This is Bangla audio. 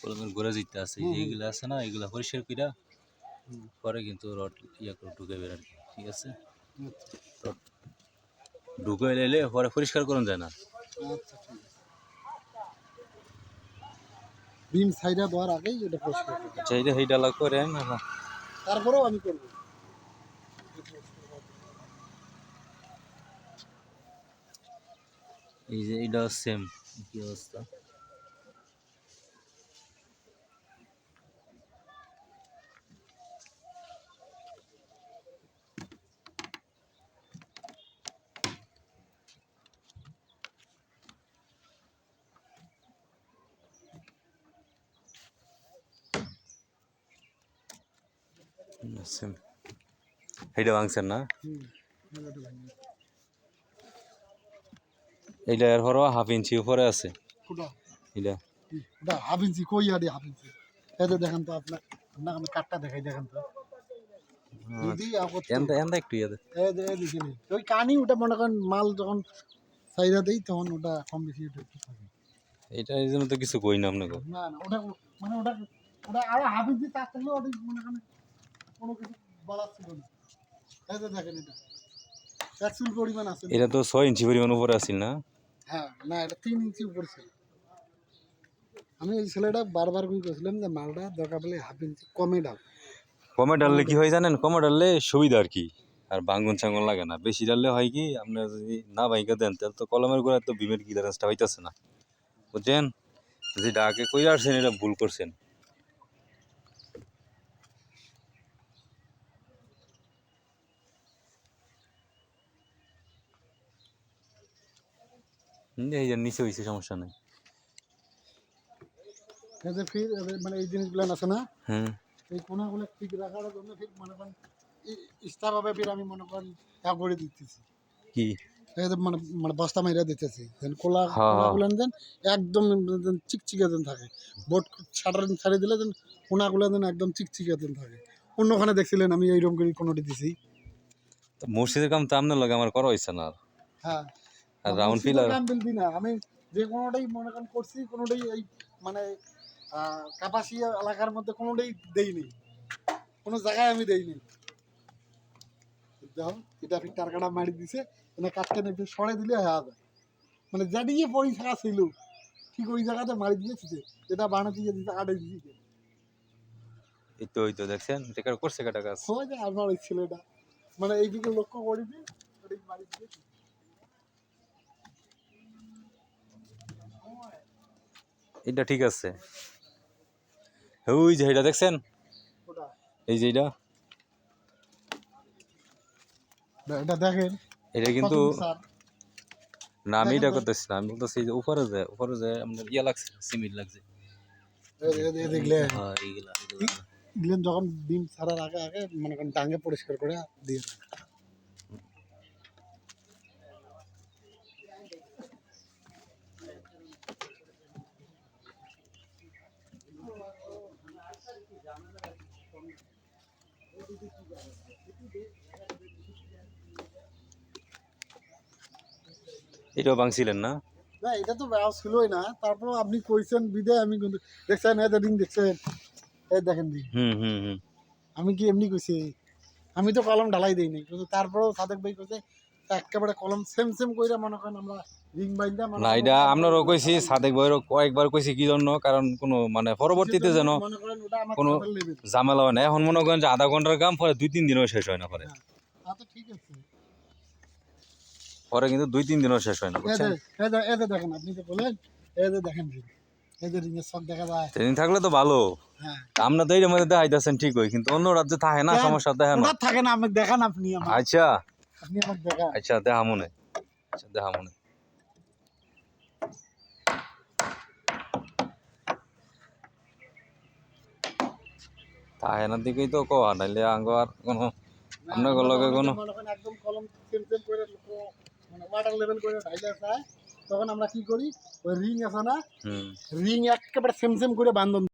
কলমের গোড়া যেতে আছে। এইগুলো আছে না এগুলা পরিষ্কার কইরা পরে কিন্তু রড ইয়া করে ঢুকাবেন আর কি ঠিক আছে? আচ্ছা। ঢুকাই লাইলে পরে পরিষ্কার করুন যায় না। আচ্ছা বিম সাইডা দেওয়ার আগেই এটা পরিষ্কার করতে হবে। আচ্ছা এইটা সেই ডালা করে না তারপরেও আমি করব। এই যে এটা সেম কি অবস্থা? সেম এইটা ভাঙছেন না। এইটা এর পরও হাফ ইঞ্চি উপরে আছে এটা হাফ ইঞ্চি কই আরে হাফ ইঞ্চি এই দেখেন তো আপনার আপনাকে আমি কাঠটা দেখাই দেখেন তো একটু ওই কানি ওটা মনে করেন মাল যখন চাইরা দেই তখন ওটা কম বেশি এটা এই জন্য তো কিছু কই না আপনাকে না না ওটা মানে ওটা ওটা আরও হাফ ইঞ্চি তার ওটা মনে করেন কোনো কিছু বলার ছিল না। এই যে দেখেন এটা। একচুল পরিমাণ আছে এটা তো ছয় ইঞ্চি পরিমাণ উপরে আছিল না? হ্যাঁ না এটা তিন ইঞ্চি উপরে ছিল। আমি এই ছেলেটা বারবার করে যে মালটা দরকার হাফ ইঞ্চি কমে দাও। কমে ডাললে কি হয় জানেন? কমে ডাললে সুবিধা আর কি। আর বাঙ্গন চাঙ্গন লাগে না। বেশি ডাললে হয় কি আপনার যদি না বাইকা দেন তাহলে তো কলমের গোড়ায় তো বিমের ক্লিয়ারেন্সটা হইতেছে না। বুঝছেন? যেটা আগে কই আসছেন এটা ভুল করছেন। এই যে নিচে হয়েছে সমস্যা নেই। ফির মানে এই জিনিসগুলো আছে না? হুম। এই কোনাগুলো ঠিক রাখার জন্য ঠিক মনে করেন ইস্তাভাবে ফির আমি মনে করেন এক করে দিতেছি। কি? মানে মানে বস্তা মাইরা দিতেছি। দেন কোলা হ্যাঁ। দেন একদম দেন চিকচিকে দেন থাকে। বোট ছাড়ার ছাড়িয়ে দিলে দেন কোনাগুলো দেন একদম চিকচিকে দেন থাকে। অন্যখানে দেখছিলেন আমি এইরকম করে কোনোটি দিছি। মসজিদের কাম তো আপনার লাগে আমার করা হয়েছে না আর। হ্যাঁ। আর রাউন্ড দিই না। আমি যে কোনোটাই মনে করেন করছি কোনোটাই এই মানে কাপাসিয়া এলাকার মধ্যে কোনোটাই দেইনি। কোনো জায়গায় আমি দেইনি। দেখো এটা টারকাটা মারি দিছে এনে কাটকে নেবে সরে দিলে হয়ে যায় মানে পড়ি থাকা ছিল ঠিক ওই জায়গাতে মারি দিয়েছে এটা বানাতে গিয়ে দিতে দিয়েছে এই তো ওই তো দেখছেন? টেকার করছে কাটা কাজ? হয় যে আমার ওই ছেলেটা। মানে এইদিকে লক্ষ্য করিনি ওটাই মারি দিয়েছে। এটা ঠিক আছে। ওই যে এটা দেখছেন? এই যে এটা। এটা দেখেন। এটা কিন্তু না আমি এটা। করতেছি না আমি বলতেছি যে উপরে যায় উপরে যায় আপনার ইয়া লাগছে সিমেন্ট লাগছে। হ্যাঁ যখন ডিম ছাড়ার আগে আগে মনে করেন ডাঙ্গে পরিষ্কার করে দিয়ে। এটাও ভাঙছিলেন না? না এটা তো ব্যাস ছিলই না। তারপর আপনি কইছেন বিদে আমি কিন্তু দেখছেন এটা দিন দেখছেন এই দেখেন দি হুম হুম হুম। আমি কি এমনি কইছি? আমি তো কলম ঢালাই দেই নাই কিন্তু তারপরেও সাদেক ভাই কইছে একেবারে কলম সেম সেম কইরা মনে করেন আমরা রিং বাইন্দা না এটা আপনারও কইছি সাদেক কয়েকবার কইছি কি জন্য? কারণ কোনো মানে পরবর্তীতে যেন কোনো- ঝামেলা হয় না। এখন মনে করেন যে আধা ঘণ্টার কাম পরে দুই তিন দিনও শেষ হয় না পরে। তো ঠিক আছে। পরে কিন্তু দুই তিন দিনও শেষ হয় না বুঝছেন? দেখেন আপনি তো বলেন দেখেন সব দেখা যায়। থাকলে তো ভালো। হ্যাঁ। আমরা তো এর মধ্যে দেখাইতেছেন ঠিকই কিন্তু অন্য রাজ্যে থাকে না সমস্যা দেখে না ওটা থাকে না দেখান আপনি আচ্ছা। দেখান আচ্ছা দেখা মনে। আচ্ছা দেখা মনে। তাহে না দিকেই তো কোয়া নাইলে আঙ্গ আর কোনো আপনার লগে কোনো একদম কলম সেম করে মানে ওয়াটার লেভেল করে ঢাইলে তখন আমরা কি করি ওই রিং আছে না হুম। রিং একেবারে সেম সেম করে বান্ধন